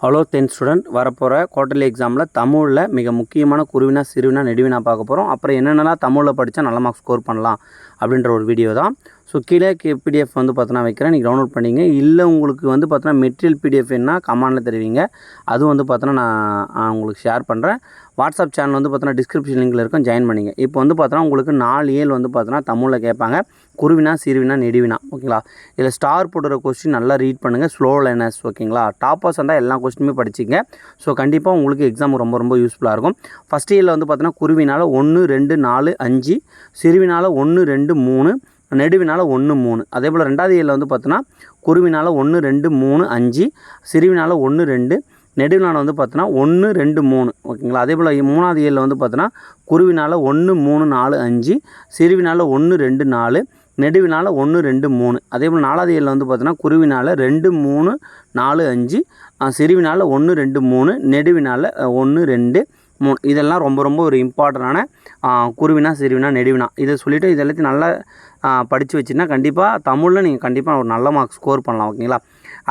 Hello tenth student வரப்போகிற quarterly எக்ஸாமில் தமிழில் மிக முக்கியமான குருவினா சிறுவினா நெடுவினா பார்க்க போகிறோம் அப்புறம் என்னென்னலாம் தமிழில் படித்தா நல்ல மார்க் ஸ்கோர் பண்ணலாம் அப்படின்ற ஒரு வீடியோ தான். ஸோ கீழே பிடிஎஃப் வந்து பார்த்தோன்னா வைக்கிறேன். நீங்கள் டவுன்லோட் பண்ணிங்க. இல்லை உங்களுக்கு வந்து பார்த்தோன்னா மெட்டீரியல் பிடிஎஃப் என்ன கமாண்டில் தருவீங்க. அதுவும் வந்து பார்த்தோன்னா நான் உங்களுக்கு ஷேர் பண்ணுறேன் வாட்ஸ்அப் சேனல் வந்து பார்த்தோன்னா டிஸ்கிரிப்ஷன் லிங்கில் இருக்கும். ஜாயின் பண்ணிங்க. இப்போ வந்து பார்த்தோன்னா உங்களுக்கு நாலு ஏழு வந்து பார்த்தோன்னா தமிழில் கேட்பாங்க. குருவினா சிறுவினா நெடுவினா. ஓகேங்களா? இதில் ஸ்டார் போடுற கொஸ்டின் நல்லா ரீட் பண்ணுங்கள் ஸ்லோ லைனர்ஸ் ஓகேங்களா? டாப்பர்ஸ் இருந்தால் எல்லா கொஸ்டினுமே படிச்சிங்க ஸோ கண்டிப்பாக உங்களுக்கு எக்ஸாம் ரொம்ப ரொம்ப யூஸ்ஃபுல்லாக இருக்கும். ஃபஸ்ட் இயரில் வந்து பார்த்தோன்னா குருவினால் ஒன்று ரெண்டு நாலு அஞ்சு. சிறுவினால் ஒன்று ரெண்டு மூணு. நெடுவினால் ஒன்று மூணு. அதே போல் ரெண்டாவது ஏழில் வந்து பார்த்தோன்னா குருவினால் ஒன்று ரெண்டு மூணு அஞ்சு சிறுவினால் ஒன்று ரெண்டு நெடுவினால் வந்து பார்த்தோன்னா ஒன்று ரெண்டு மூணு. ஓகேங்களா? அதே போல் மூணாவது ஏழில் வந்து பார்த்தோன்னா குருவினால் ஒன்று மூணு நாலு அஞ்சு சிறுவினால் ஒன்று ரெண்டு நாலு நெடுவினால் ஒன்று ரெண்டு மூணு. அதே போல் நாலாவது ஏழில் வந்து பார்த்தோன்னா குருவினால் ரெண்டு மூணு நாலு அஞ்சு சிறுவினால் ஒன்று ரெண்டு மூணு நெடுவினால் ஒன்று ரெண்டு மூ இதெல்லாம் ரொம்ப ரொம்ப ஒரு இம்பார்ட்டண்டான குருவினா சிறுவினா நெடுவினா. இதை சொல்லிவிட்டு இது எல்லாத்தையும் நல்லா படித்து வச்சுன்னா கண்டிப்பாக தமிழில் நீங்கள் கண்டிப்பாக ஒரு நல்ல மார்க் ஸ்கோர் பண்ணலாம் ஓகேங்களா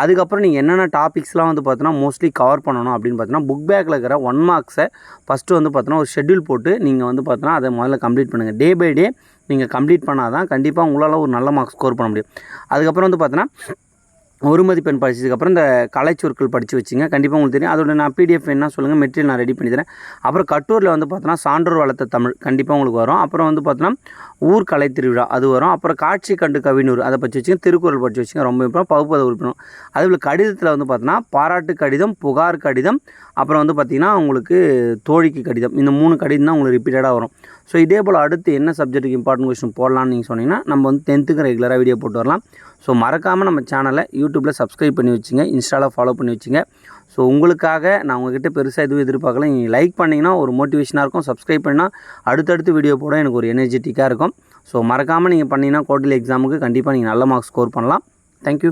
அதுக்கப்புறம் நீங்கள் என்னென்ன டாபிக்ஸ்லாம் வந்து பார்த்தீங்கன்னா மோஸ்ட்லி கவர் பண்ணணும் அப்படின்னு பார்த்தீங்கன்னா புக் பேக்கில் இருக்கிற ஒன் மார்க்ஸை ஃபஸ்ட்டு வந்து பார்த்தோன்னா ஒரு ஷெட்யூல் போட்டு நீங்கள் வந்து பார்த்தோன்னா அதை முதல்ல கம்ப்ளீட் பண்ணுங்கள் டே பை டே நீங்கள் கம்ப்ளீட் பண்ணால் தான் கண்டிப்பாக உங்களால் ஒரு நல்ல மார்க் ஸ்கோர் பண்ண முடியும். அதுக்கப்புறம் வந்து பார்த்தோன்னா ஒரு மதிப்பெண் படிச்சதுக்கப்புறம் இந்த கலைச்சொற்கள் படித்து வச்சுங்க. கண்டிப்பாக உங்களுக்கு தெரியும். அதோட நான் பிடிஎஃப் என்ன சொல்லுங்கள் மெட்டீரியல் நான் ரெடி பண்ணி தரேன். அப்புறம் கட்டூரில் வந்து பார்த்தோன்னா சான்றோர் வளர்த்த தமிழ். கண்டிப்பாக உங்களுக்கு வரும். அப்புறம் வந்து பார்த்தோன்னா ஊர் கலை திருவிழா அது வரும். அப்புறம் காட்சி கண்டு கவினூர் அதை பற்றி வச்சுங்க. திருக்குறள் படித்து வச்சுங்க. ரொம்ப இம்பார்ட்டன் பகுப்பதை உறுப்பினர் அதேபோல் கடிதத்தில் வந்து பார்த்தோன்னா பாராட்டு கடிதம் புகார் கடிதம் அப்புறம் வந்து பார்த்திங்கன்னா உங்களுக்கு தோழிக்கு கடிதம். இந்த மூணு கடிதம் தான் உங்களுக்கு ரிப்பீட்டடாக வரும். ஸோ இதே போல் அடுத்து என்ன சப்ஜெக்ட்டுக்கு இம்பார்ட்டன்ட் கொஸ்டின் போடலாம்னு நீங்கள் சொன்னீங்கன்னா நம்ம வந்து டென்த்துக்கு ரெகுலராக வீடியோ போட்டு வரலாம். ஸோ மறக்காமல் நம்ம சேனலை யூ யூடியூப்பில் சப்ஸ்கிரைப் பண்ணி வச்சுங்க இன்ஸ்டாவில் ஃபாலோ பண்ணி வச்சுங்க. ஸோ உங்களுக்காக நான் உங்ககிட்ட பெருசாக எதுவும் எதிர்பார்க்கல. நீங்கள் லைக் பண்ணிங்கன்னா ஒரு மோட்டிவேஷனாக இருக்கும். சப்ஸ்கிரைப் பண்ணால் அடுத்தடுத்து வீடியோ போட எனக்கு ஒரு எனர்ஜெட்டிக்காக இருக்கும். ஸோ மறக்காமல் நீங்கள் பண்ணிங்கன்னா கோட்டில் எக்ஸாமுக்கு கண்டிப்பாக நீங்கள் நல்ல மார்க்ஸ் ஸ்கோர் பண்ணலாம். தேங்க்யூ